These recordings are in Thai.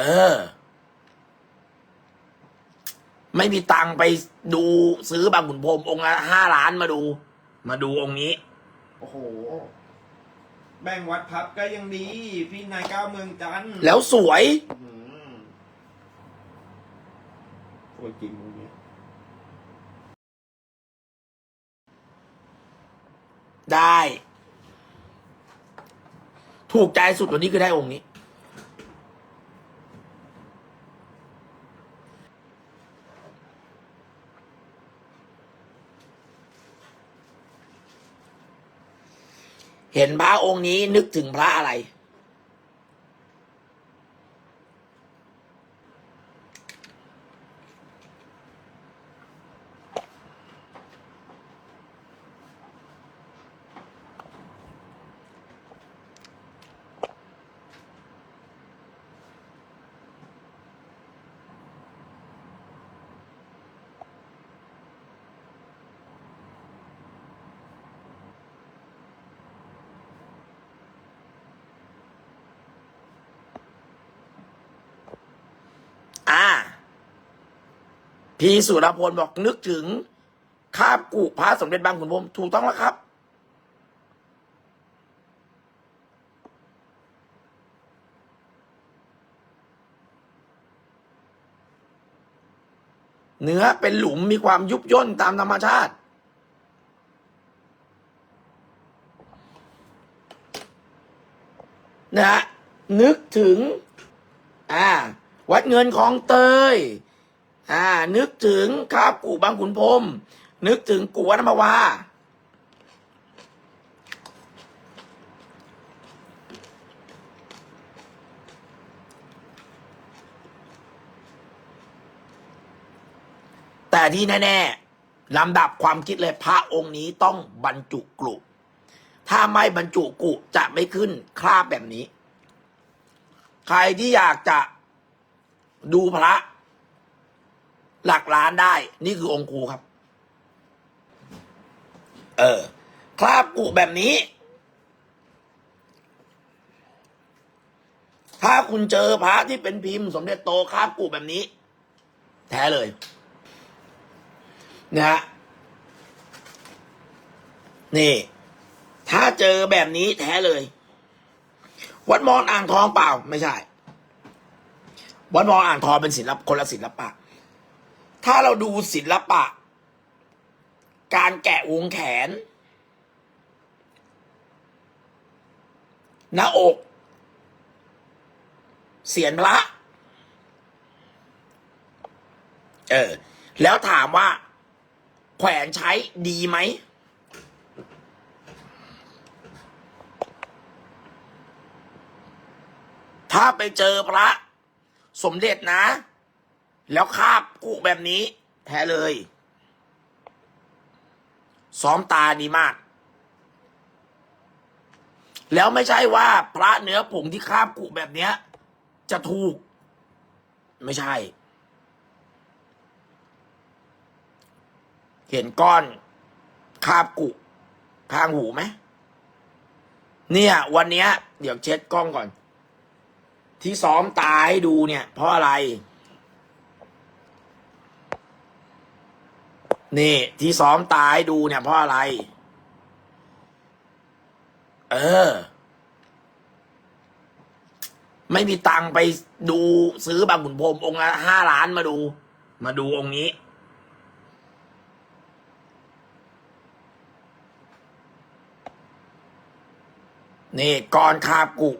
ออ ไม่มีตังค์ไปดูซื้อบางขุนพรหมองค์ละห้าล้านมาดู มาดูองค์นี้ โอ้โห แบ่งวัดพับก็ยังดี พี่นายเก้าเมืองจันทร์แล้วสวย อื้อหือโอ้ยจริงตรงนี้ได้ ถูกใจสุดวันนี้คือได้องค์นี้ เห็นพระองค์นี้นึกถึงพระอะไร อ่า พีสุรพลบอกนึกถึงคาบกุพระสมเด็จบางขุนพรมถูกต้องแล้วครับ เนื้อเป็นหลุมมีความยุบย่นตามธรรมชาติ นะฮะนึกถึง อ่า วัดเงินของเตย อ่า นึกถึงคราบกูบางขุนพรมนึกถึงกูวัดมาวาแต่ที่แน่ๆลำดับความคิดเลยพระองค์นี้ต้องบรรจุกลุถ้าไม่บรรจุกุจะไม่ขึ้นคราบแบบนี้ ใครที่อยากจะดูพระ หลักล้านได้ นี่คือองค์ครูครับ เออ คราบกุแบบนี้ ถ้าคุณเจอพระที่เป็นพิมพ์ สมเด็จโตคราบกุแบบนี้ แท้เลยนะฮะนี่ ถ้าเจอแบบนี้แท้เลย วัดมอนอ่างทองเปล่า ไม่ใช่ วัดมอนอ่างทองเป็นศิลปคนละศิลปะ ถ้าเราดูศิลปะ การแกะวงแขน หน้าอก เสียนพระ เออ แล้วถามว่า แขวนใช้ดีไหม ถ้าไปเจอพระ สมเด็จนะ แล้วคาบกุแบบนี้แท้เลย ซ้อมตาดีมาก แล้วไม่ใช่ว่าพระเนื้อผงที่คาบกุแบบเนี้ย จะถูก ไม่ใช่ เห็นก้อนคาบกุข้างหูไหมเนี่ย วันเนี้ย เดี๋ยวเช็ดกล้องก่อน ที่ซ้อมตาให้ดูเนี่ย เพราะอะไร นี่ ที่ซ้อมตาให้ดูเนี่ยเพราะอะไร เออ ไม่มีตังไปดูซื้อบางขุนพรมองค์ละห้าล้านมาดู มาดูองค์นี้ นี่ก้อนคาบกุ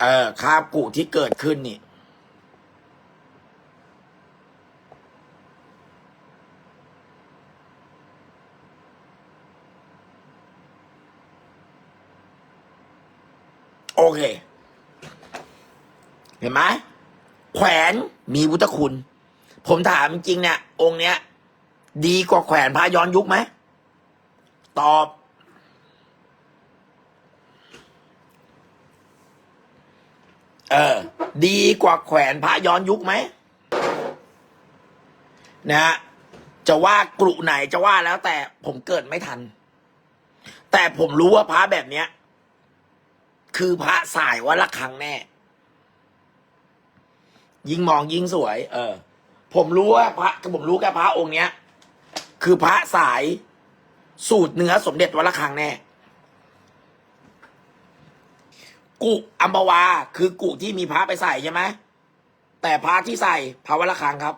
เออคาบกุที่เกิดขึ้นนี่ โอเค เห็นไหมแขวนมีพุทธคุณ ผมถามจริงเนี่ย องค์เนี้ย ดีกว่าแขวนพระย้อนยุคไหม ตอบ เออ ดีกว่าแขวนพระย้อนยุคไหมนะฮะจะว่ากรุไหนจะว่าแล้วแต่ผมเกิดไม่ทัน แต่ผมรู้ว่าพระแบบเนี้ย คือพระสายวัดละคังแน่ ยิ่งมองยิ่งสวย เออ ผมรู้ว่าพระผมรู้แค่พระองค์เนี้ย คือพระสายสูตรเนื้อสมเด็จวัดละคังแน่ กุอัมพวา คือกุที่มีพระไปใส่ใช่ไหมแต่พระที่ใส่พระวัดละคังครับ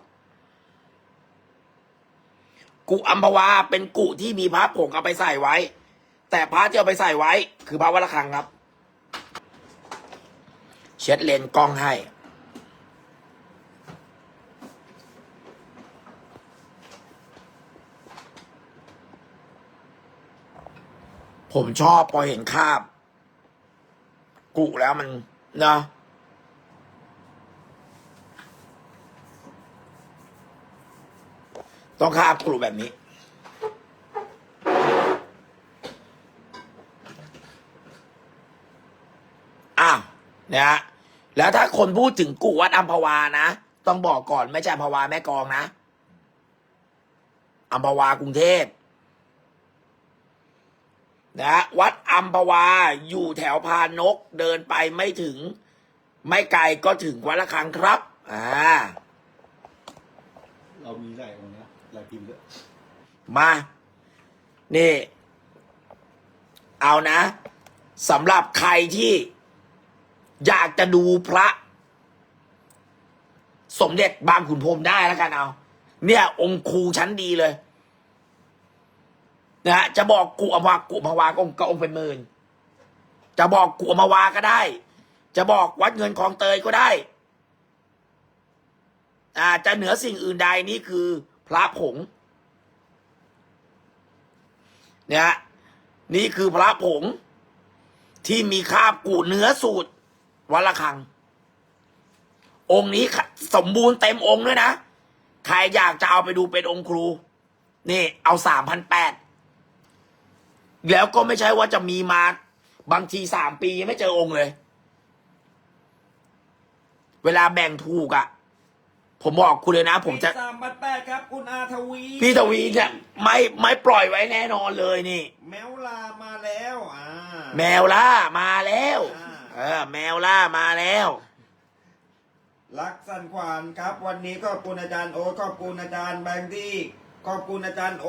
กุอัมพวาเป็นกุที่มีพระผงเอาไปใส่ไว้ แต่พระที่เอาไปใส่ไว้ คือพระวัดระฆังครับ ช็ดเลนกล้องให้ ผมชอบพอเห็นคาบ กุแล้วมันเนาะต้องคาบกุแบบนี้อ้าวนะฮะ แล้วถ้าคนพูดถึงกุวัดอัมพวานะ ต้องบอกก่อนไม่ใช่อัมพวาแม่กลองนะอัมพวากรุงเทพนะฮะวัดอัมพวาอยู่แถวพานกเดินไปไม่ถึง ไม่ไกลก็ถึงวัดละคังครับอ่าเรามีหลายองค์นะหลายพิมพ์ด้วยมา นี่ เอานะสำหรับใครที่ อยากจะดูพระ สมเด็จบางขุนพรมได้แล้วกันเอา เนี่ย องค์ครูชั้นดีเลยนะฮะจะบอกกุอมวากุอมวาก็องค์ก็องค์เป็นหมื่นจะบอกกุอมวาก็ได้ จะบอกวัดเงินคลองเตยก็ได้อ่าจะเหนือสิ่งอื่นใดนี่คือพระผงเนี่ยนี่คือพระผงที่มีคาบกูเนื้อสูตร วัดละคัง องค์นี้สมบูรณ์เต็มองค์ด้วยนะ ใครอยากจะเอาไปดูเป็นองค์ครู นี่ เอาสามพันแปดแล้วก็ไม่ใช่ว่าจะมีมาบางทีสามปียังไม่เจอองค์เลย เวลาแบ่งถูกอะ่ะ ผมบอกคุณเลยนะ ผมจะสามพันแปดครับ คุณอาทวี พี่ทวีเนี่ยไม่ไม่ปล่อยไว้แน่นอนเลยนี่ แมวลามาแล้ว อ่า แมวล่ามาแล้ว อ่า เออ แมวล่ามาแล้ว รักสันขวานครับ วันนี้ขอบคุณอาจารย์โอตขอบคุณอาจารย์แบงค์ที่ขอบคุณอาจารย์โอ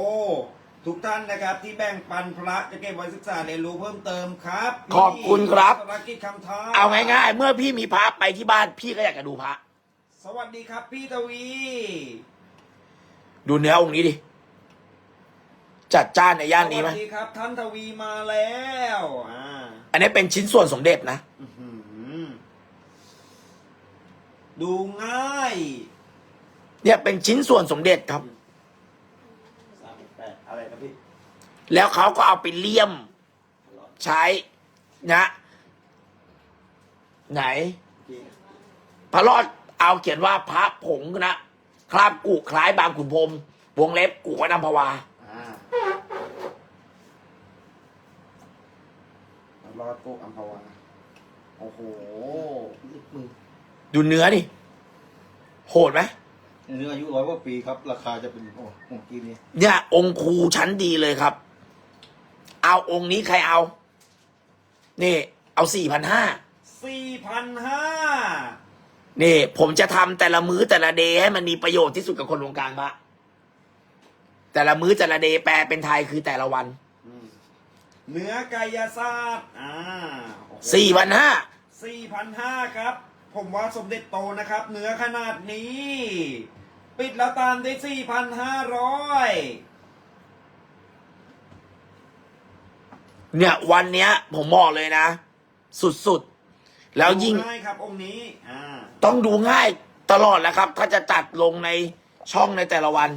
ทุกท่านนะครับ ที่แบ่งปันพระจะเก็บไว้ศึกษาเรียนรู้เพิ่มเติมครับขอบคุณครับธุรกิจคำท้าเอาง่ายๆ เมื่อพี่มีพระไปที่บ้านพี่ก็อยากจะดูพระ สวัสดีครับพี่ทวี ดูเนื้อองค์นี้ดิ จัดจ้านในย่านนี้ไหมสวัสดีครับท่านทวีมาแล้วอ่า อันนี้เป็นชิ้นส่วนสมเด็จนะ อื้อหือดูง่ายเนี่ยเป็นชิ้นส่วนสมเด็จครับ สามแปดอะไรนะพี่แล้วเขาก็เอาไปเลี่ยมใช้นะ ไหนพี่พระรอดเอาเขียนว่าพระผงนะ คราบกุคล้ายบางขุนพรหมวงเล็บกุวัดอัมพวา อ่ารอดกุอัมพวาโอ้โหมือดูเนื้อดิ โหดไหมเนื้ออายุร้อยกว่าปีครับ ราคาจะเป็นโอ้ของกีนี้เนี่ย องค์ครูชั้นดีเลยครับ เอาองค์นี้ใครเอา นี่ เอาสี่พันห้าสี่พันห้านี่ ผมจะทำแต่ละมื้อแต่ละเดย์ให้มันมีประโยชน์ที่สุดกับคนวงการพระแต่ละมื้อแต่ละเดย์แปลเป็นไทยคือแต่ละวัน เนื้อกายศาสตร์อ่าสี่พันห้าสี่พันห้าครับ ผมว่าสมเด็จโตนะครับเนื้อขนาดนี้ ปิดแล้วตามได้สี่พันห้าร้อยเนี่ยวันเนี้ย ผมบอกเลยนะ สุดๆ แล้วยิ่งง่ายครับองค์นี้อ่าต้องดูง่ายตลอดแหล้วครับ ถ้าจะจัดลงในช่องในแต่ละวัน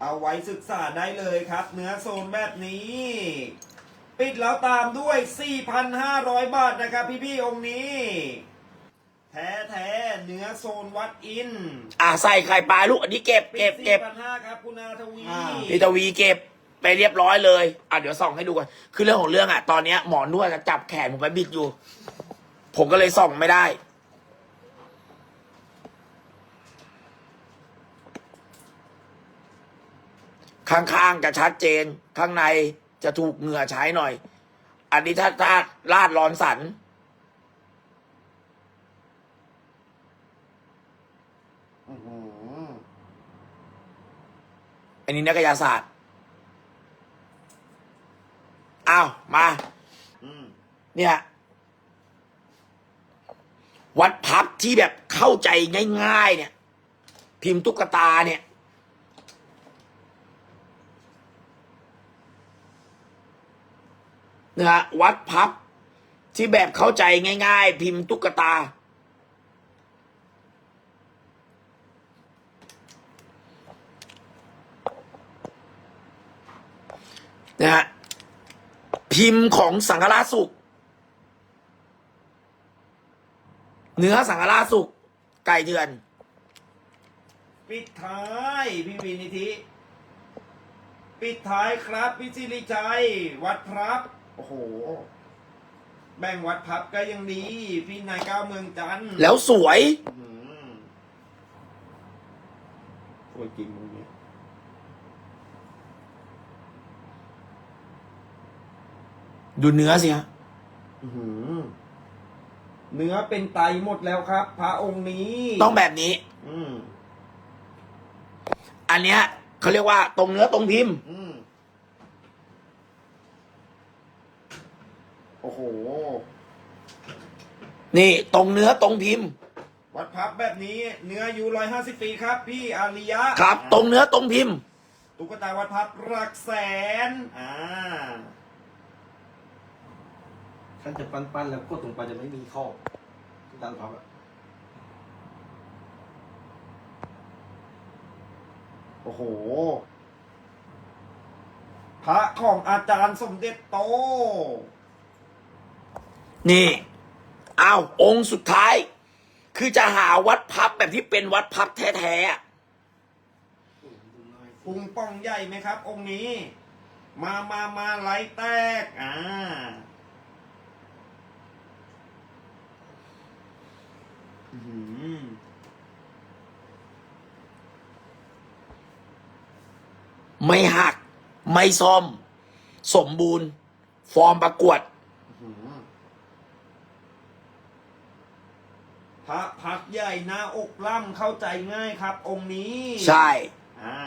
เอาไว้ศึกษาได้เลยครับ เนื้อโซนแบบนี้ ปิดแล้วตามด้วย 4,500 บาทนะครับพี่ๆองค์นี้ แท้แท้ๆเนื้อโซนวัดอินอะใส่ไข่ปลาลูกอันนี้เก็บปิเก็ดบเก็บ4,500ครับคุณอาทวีพี่ทวีเก็บไปเรียบร้อยเลยอะเดี๋ยวส่องให้ดูก่อนคือเรื่องของเรื่องอะตอนเนี้ยหมอนวดจะจับแขนผมไปบิดอยู่ ผมก็เลยส่องไม่ได้ ข้างๆจะชัดเจน ข้างในจะถูกเหงื่อใช้หน่อย อันนี้ถ้าถ้าลาดรอนสันอื้อหืออันนี้นักกายศาสตร์ อ้าว มาอืมเนี่ย วัดพับที่แบบเข้าใจง่าย ๆ เนี่ย พิมพ์ตุ๊กตาเนี่ย นะฮะวัดพับที่แบบเข้าใจง่าย ๆ พิมพ์ตุ๊กตา นะฮะพิมพ์ของสังฆราชสุข เนื้อสังฆราชสุข ไก่เถื่อน ปิดท้ายพี่วินิธิ ปิดท้ายครับพี่สิริชัย วัดพรับ อ้โห แบ่งวัดพับก็ยังดี พี่นายก้าวเมืองจันทร์แล้วสวย อื้อหือสวยจริงมึงเนี่ยดูเนื้อสิฮะอื้อหือเนื้อเป็นไตหมดแล้วครับ พระองค์นี้ต้องแบบนี้ อืมอันเนี้ยเขาเรียกว่าตรงเนื้อตรงพิมพ์ อื โอ้โห นี่ตรงเนื้อตรงพิมพ์ วัดพับแบบนี้เนื้ออยู่ร้อยห้าสิบปีครับ พี่อาริยะครับ ตรงเนื้อตรงพิมพ์ ตุ๊กตาวัดพับหลักแสน อ่าท่านจะปั้นๆแล้วกดลงไปจะไม่มีข้อดันพับอะโอ้โห พระของอาจารย์สมเด็จโต นี่อ้าวองค์สุดท้าย คือจะหาวัดพับแบบที่เป็นวัดพับแท้ๆอะพุงป่องใหญ่ไหมครับ องค์นี้ มามามาไหลแตก อ่า อื้อหือไม่หัก ไม่ซ่อม สมบูรณ์ ฟอร์มประกวด อื้อหือ พระพักใหญ่หน้าอกล่ำเข้าใจง่ายครับ องค์นี้ใช่ อ่า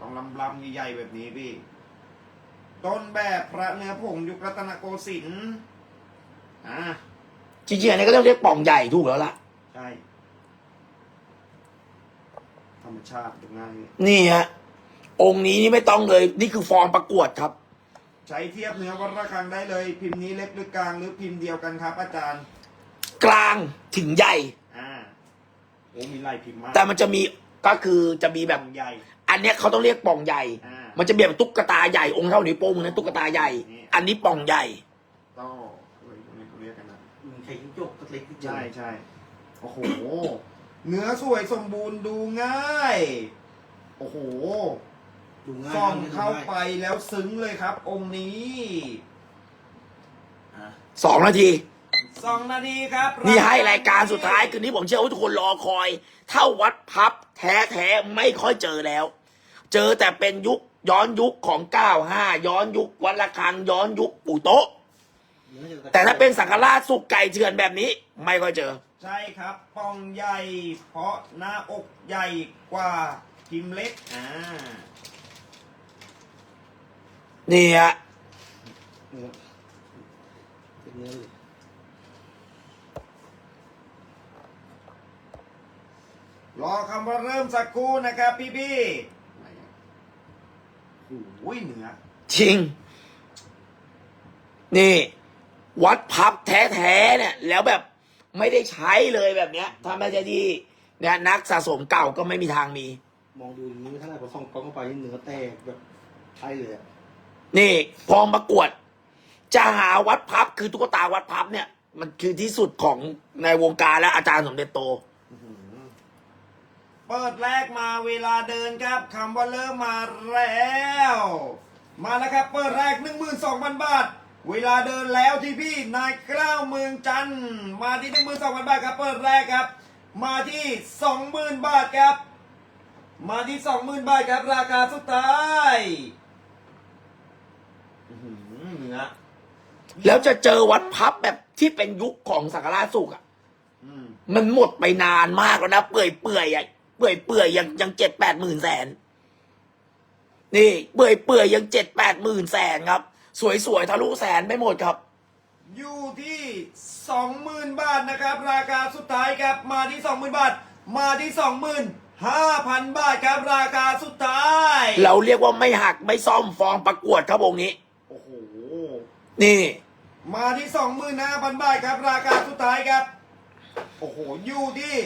ต้องลำลำใหญ่ๆแบบนี้พี่ ต้นแบบพระเนื้อผงยุครัตนโกสินทร์อ่าจริงๆอันนี้ก็ต้องเรียกป่องใหญ่ถูกแล้วล่ะ ใช่ธรรมชาติดูง่ายนี่ฮะองค์นี้นี่ไม่ต้องเลย นี่คือฟอร์มประกวดครับ ใช้เทียบเนื้อวัดระฆังได้เลย พิมพ์นี้เล็กหรือกลางหรือพิมพ์เดียวกันครับ อาจารย์ กลางถึงใหญ่ อ่าโอ้มีลายพิมพ์มากแต่มันจะมีก็คือจะมีแบบ ใหญ่ อันเนี้ยเขาต้องเรียกป่องใหญ่ อ่ามันจะแบบตุ๊กตาใหญ่องค์เท่านิ้วโป้งนะตุ๊กตาใหญ่ นี่ อันนี้ป่องใหญ่ก็เฮ้ยตรงนี้เขาเรียกกันนะมีใครยิ้งจกเล็กๆที่เจอใช่ใช่โอ้โห เนื้อสวยสมบูรณ์ดูง่าย โอ้โห ดูง่ายส่องดูง่ยเข้าไปแล้วซึ้งเลยครับ องค์นี้ อะสองนาที สองนาทีครับ นี่ให้รายการสุดท้ายคืนนี้ผมเชื่อว่าทุกคนรอคอยถ้าวัดพับแท้ๆไม่ค่อยเจอแล้ว เจอแต่เป็นยุคย้อนยุคของ95ย้อนยุควัดระฆังย้อนยุคปู่โต๊ะเนื้อจะแต่ถ้าเป็นสังฆราชสุกไก่เถื่อนแบบนี้ ไม่ค่อยเจอ ใช่ครับปองใหญ่ เพราะหน้าอกใหญ่กว่าพิมพ์เล็กอ่านี่ฮะเนื้อเป็นเนื้อเลย รอคำว่าเริ่มสักครู่นะครับพี่พี่ไหนอะๆโอ้ยเหนือจริง นี่ วัดพับแท้ๆเนี่ย แล้วแบบไม่ได้ใช้เลยแบบเนี้ยถ้าไม่ใช่ที่เนี่ยนักสะสมเก่าก็ไม่มีทางมี มองดูอย่างนี้ไม่เท่าไหร่พอส่องกล้องเข้าไปนี่เนื้อแตกแบบใช่เลยอะนี่พอประกวด จะหาวัดพับคือตุ๊กตาวัดพับเนี่ย มันคือที่สุดของในวงการและอาจารย์สมเด็จโต เปิดแรกมาเวลาเดินครับคำว่าเริ่มมาแล้ว มาแล้วครับเปิดแรก 12,000 บาท เวลาเดินแล้วที่พี่นายกล้าวเมืองจันทร์มาที่ 12,000 บาทครับเปิดแรกครับ มาที่ 20,000 บาทครับ มาที่ 20,000 บาทครับ ราคาสุดท้ายอื้อหือเนื้อแล้วจะเจอวัดพับแบบที่เป็นยุคของสังฆราชสุกอะอืมมันหมดไปนานมากแล้วนะ เปื่อยเปื่อยๆอะ เปื่อยเปื่อยๆยังยังเจ็ดแปดหมื่นแสนนี่เปื่อยเปื่อยๆยังเจ็ดแปดหมื่นแสนครับ สวยสวยๆทะลุแสนไม่หมดครับ อยู่ที่สองหมื่นบาทนะครับ ราคาสุดท้ายครับมาที่สองหมื่นบาท มาที่สองหมื่นห้าพันบาทครับราคาสุดท้าย เราเรียกว่าไม่หักไม่ซ่อมฟองประกวดครับองค์นี้โอ้โหนี่ มาที่สองหมื่นห้าพันบาทครับ ราคาสุดท้ายครับ โอ้โหอยู่ที่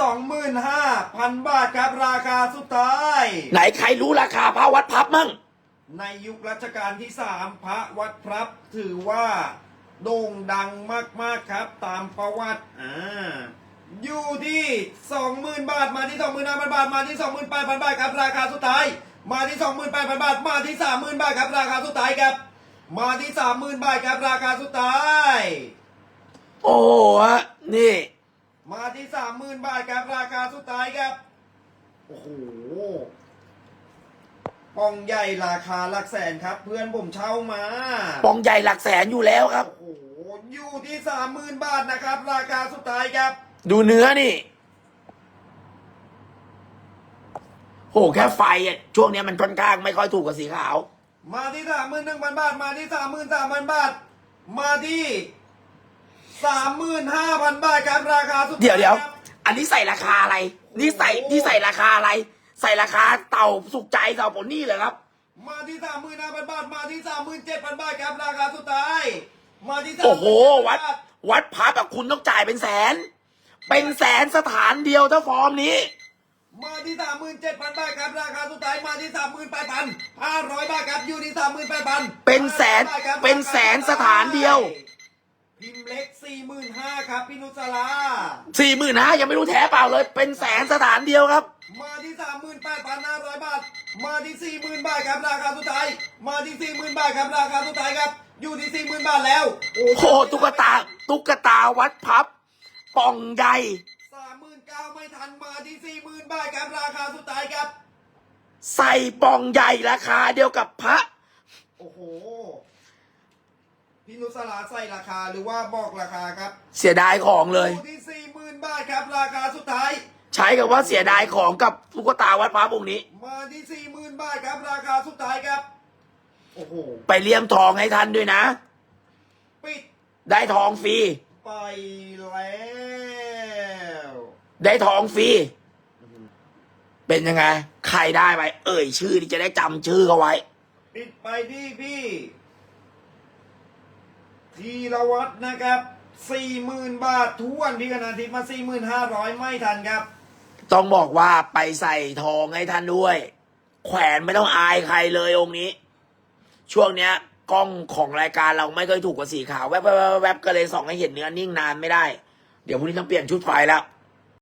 สองหมื่นห้าพันบาทครับราคาสุดท้าย ไหนใครรู้ราคาพระวัดพับมั่ง ในยุครัชกาลที่สามพระวัดพรับถือว่า โด่งดังมาก ๆ ครับ ตามประวัติอ่าอยู่ที่สองหมื่นบาทมาที่สองหมื่นห้าพันบาทมาที่สองหมื่นแปดพันบาทครับ ราคาสุดท้าย มาที่สองหมื่นแปดพันบาท มาที่สามหมื่นบาทครับ ราคาสุดท้ายครับ มาที่สามหมื่นบาทครับ ราคาสุดท้าย โอ้โหฮะนี่ มาที่สามหมื่นบาทครับราคาสุดท้ายครับ โอ้โหปองใหญ่ราคาหลักแสนครับ เพื่อนผมเช่ามาปองใหญ่หลักแสนอยู่แล้วครับ โอ้โหอยู่ที่สามหมื่นบาทนะครับ ราคาสุดท้ายครับ ดูเนื้อนี่โหแค่ไฟอะช่วงเนี้ยมันค่อนข้างไม่ค่อยถูกกับสีขาว มาที่สามหมื่นหนึ่งพันบาท มาที่สามหมื่นสามพันบาท มาที่ สามหมื่นห้าพันบาทครับราคาสุดท้ายเดี๋ยวเดี๋ยว ครับอันนี้ใส่ราคาอะไร นี่ใส่ นี่ใส่ราคาอะไร ใส่ราคาเต่าสุกใจเต่าผลนี่เลยครับ มาที่สามหมื่นห้าพันบาทมาที่สามหมื่นเจ็ดพันบาทครับราคาสุดท้าย มาที่สามโอ้โห วัด วัดพับแบบคุณต้องจ่ายเป็นแสน เป็นแสนสถานเดียวถ้าฟอร์มนี้ มาที่สามหมื่นเจ็ดพันบาทครับราคาสุดท้ายมาที่สามหมื่นแปดพันห้าร้อยบาทครับอยู่ที่สามหมื่นแปดพันเป็นแสนเป็นแสนสถานเดียว พิมพ์เล็กสี่หมื่นห้าครับพี่นุสลาสี่หมื่นห้ายังไม่รู้แท้เปล่าเลย เป็นแสนสถานเดียวครับ มาที่สามหมื่นแปดพันห้าร้อยบาท มาที่สี่หมื่นบาทครับราคาสุดท้าย มาที่สี่หมื่นบาทครับราคาสุดท้ายครับ อยู่ที่สี่หมื่นบาทแล้ว โอ้โหตุ๊กตาตุ๊กตาวัดพับป่องใหญ่สามหมื่นเก้าไม่ทัน มาที่สี่หมื่นบาทครับราคาสุดท้ายครับ ใส่ป่องใหญ่ราคาเดียวกับพระ โอ้โห พี่นุสลาใส่ราคาหรือว่าบอกราคาครับเสียดายของเลย อยู่ที่สี่หมื่นบาทครับราคาสุดท้าย ใช้กับว่าเสียดายของกับตุ๊กตาวัดพับองค์นี้ มาที่สี่หมื่นบาทครับราคาสุดท้ายครับ โอ้โห ไปเลี่ยมทองให้ท่านด้วยนะ ปิดได้ทองฟรีไปแล้วได้ทองฟรีเป็นยังไง ใครได้ไป เอ่ยชื่อที่จะได้จำชื่อเขาไว้ ปิดไปที่พี่ ธีรวัตรนะครับสี่หมื่นบาททวนพี่กนาทิพย์มาสี่หมื่นห้าร้อยไม่ทันครับ ต้องบอกว่าไปใส่ทองให้ท่านด้วย แขวนไม่ต้องอายใครเลยองค์นี้ ช่วงเนี้ยกล้องของรายการเราไม่เคยถูกกว่าสีขาวแวบๆๆๆก็เลยส่องให้เห็นเนื้อนิ่งนานไม่ได้ เดี๋ยวพรุ่งนี้ต้องเปลี่ยนชุดไฟแล้ว